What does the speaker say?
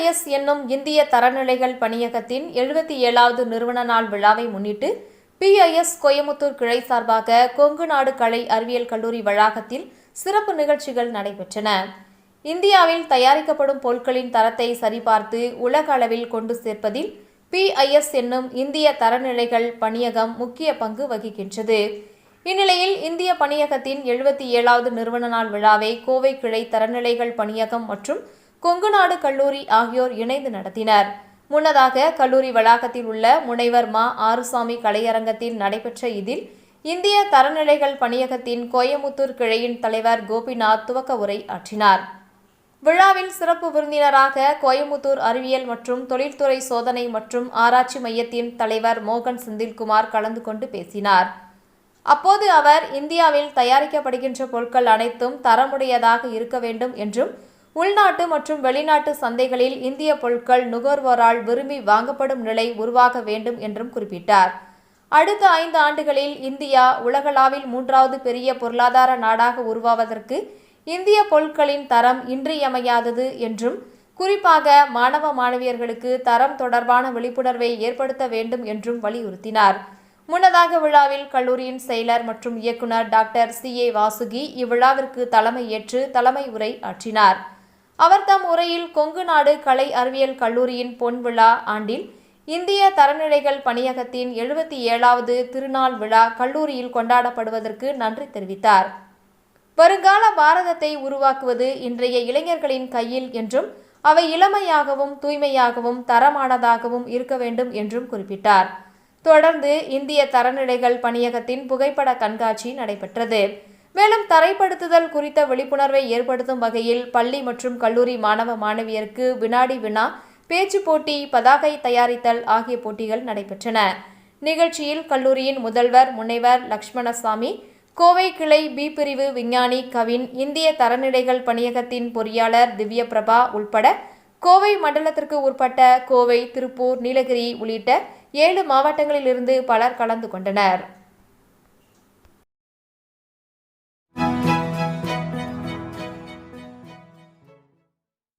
IS என்னும் இந்திய தரநிலைகள் பணியகத்தின் எழுபத்தி ஏழாவது நிறுவன நாள் விழாவை முன்னிட்டு பிஐஎஸ் கோயமுத்தூர் கிளை சார்பாக கொங்கு நாடு கலை அறிவியல் கல்லூரி வளாகத்தில் சிறப்பு நிகழ்ச்சிகள் நடைபெற்றன. இந்தியாவில் தயாரிக்கப்படும் பொருட்களின் தரத்தை சரிபார்த்து உலக அளவில் கொண்டு சேர்ப்பதில் பிஐஎஸ் என்னும் இந்திய தரநிலைகள் பணியகம் முக்கிய பங்கு வகிக்கின்றது. இந்நிலையில் இந்திய பணியகத்தின் எழுபத்தி ஏழாவது நிறுவன நாள் விழாவை கோவை கிளை தரநிலைகள் பணியகம் மற்றும் கொங்குநாடு கல்லூரி ஆகியோர் இணைந்து நடத்தினர். முன்னதாக கல்லூரி வளாகத்தில் உள்ள முனைவர் மா. ஆறுசாமி கலையரங்கத்தில் நடைபெற்ற இதில் இந்திய தரநிலைகள் பணியகத்தின் கோயமுத்தூர் கிளையின் தலைவர் கோபிநாத் துவக்க உரை ஆற்றினார். விழாவில் சிறப்பு விருந்தினராக கோயமுத்தூர் அறிவியல் மற்றும் தொழில்துறை சோதனை மற்றும் ஆராய்ச்சி மையத்தின் தலைவர் மோகன் செந்தில்குமார் கலந்து கொண்டு பேசினார். அப்போது அவர் இந்தியாவில் தயாரிக்கப்படுகின்ற பொருட்கள் அனைத்தும் தரமுடையதாக இருக்க வேண்டும் என்றும் உள்நாட்டு மற்றும் வெளிநாட்டு சந்தைகளில் இந்திய பொருட்கள் நுகர்வோரால் விரும்பி வாங்கப்படும் நிலை உருவாக வேண்டும் என்றும் குறிப்பிட்டார். அடுத்த ஐந்து ஆண்டுகளில் இந்தியா உலகளாவில் மூன்றாவது பெரிய பொருளாதார நாடாக உருவாவதற்கு இந்திய பொருட்களின் தரம் இன்றியமையாதது என்றும் குறிப்பாக மாணவ மாணவியர்களுக்கு தரம் தொடர்பான விழிப்புணர்வை ஏற்படுத்த வேண்டும் என்றும் வலியுறுத்தினார். முன்னதாக விழாவில் கல்லூரியின் செயலர் மற்றும் இயக்குனர் டாக்டர் சி ஏ வாசுகி இவ்விழாவிற்கு தலைமை ஏற்று தலைமை உரை ஆற்றினார். அவர் தம் உரையில் கொங்கு நாடு கலை அறிவியல் கல்லூரியின் பொன்விழா ஆண்டில் இந்திய தரநிலைகள் பணியகத்தின் எழுபத்தி ஏழாவது திருநாள் விழா கல்லூரியில் கொண்டாடப்படுவதற்கு நன்றி தெரிவித்தார். வருங்கால பாரதத்தை உருவாக்குவது இன்றைய இளைஞர்களின் கையில் என்றும் அவை இளமையாகவும் தூய்மையாகவும் தரமானதாகவும் இருக்க வேண்டும் என்றும் குறிப்பிட்டார். தொடர்ந்து இந்திய தரநிலைகள் பணியகத்தின் புகைப்பட கண்காட்சி நடைபெற்றது. மேலும் தரைப்படுத்துதல் குறித்த விழிப்புணர்வை ஏற்படுத்தும் வகையில் பள்ளி மற்றும் கல்லூரி மாணவ மாணவியருக்கு வினாடி வினா பேச்சு போட்டி பதாகை தயாரித்தல் ஆகிய போட்டிகள் நடைபெற்றன. நிகழ்ச்சியில் கல்லூரியின் முதல்வர் முனைவர் லக்ஷ்மணசாமி கோவை கிளை பி பிரிவு விஞ்ஞானி கவின் இந்திய தரநிலைகள் பணியகத்தின் பொறியாளர் திவ்ய பிரபா உள்பட கோவை மண்டலத்திற்கு உட்பட்ட கோவை திருப்பூர் நீலகிரி உள்ளிட்ட ஏழு மாவட்டங்களிலிருந்து பலர் கலந்து கொண்டனர்.